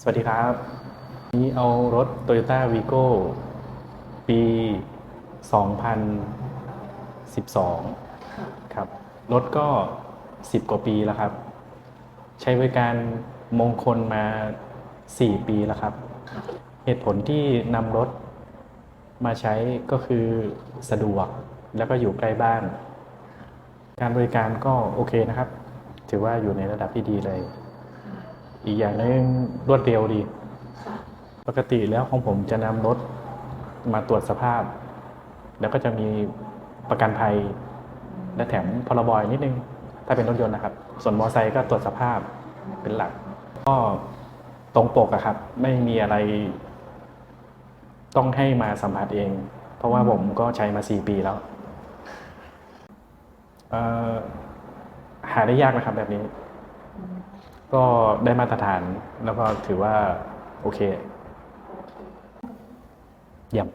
สวัสดีครับนนี้เอารถ Toyota Vigo ปี 2012 ครับ รถก็ 10 กว่าปีแล้วครับ ใช้บริการมงคลมา 4 ปีแล้วครับ เหตุผลที่นำรถมาใช้ก็คือสะดวกแล้วก็อยู่ใกล้บ้าน การบริการก็โอเคนะครับ ถือว่าอยู่ในระดับที่ดีเลย อีกอย่างหนึงรวดเร็วดี ปกติแล้วของผมจะนำรถมาตรวจสภาพ แล้วก็จะมีประกันภัย และแถมพรบอยนิดนึง ถ้าเป็นรถยนต์นะครับ ส่วนมอเตอร์ไซค์ก็ตรวจสภาพเป็นหลัก ก็ตรงปกอะครับ ไม่มีอะไร ต้องให้มาสัมผัสเอง เพราะว่าผมก็ใช้มาสี่ปีแล้วเอ่อหาได้ยากนะครับแบบนี้ ก็ได้มาตรฐานแล้วก็ถือว่า โอเคเยี่ยม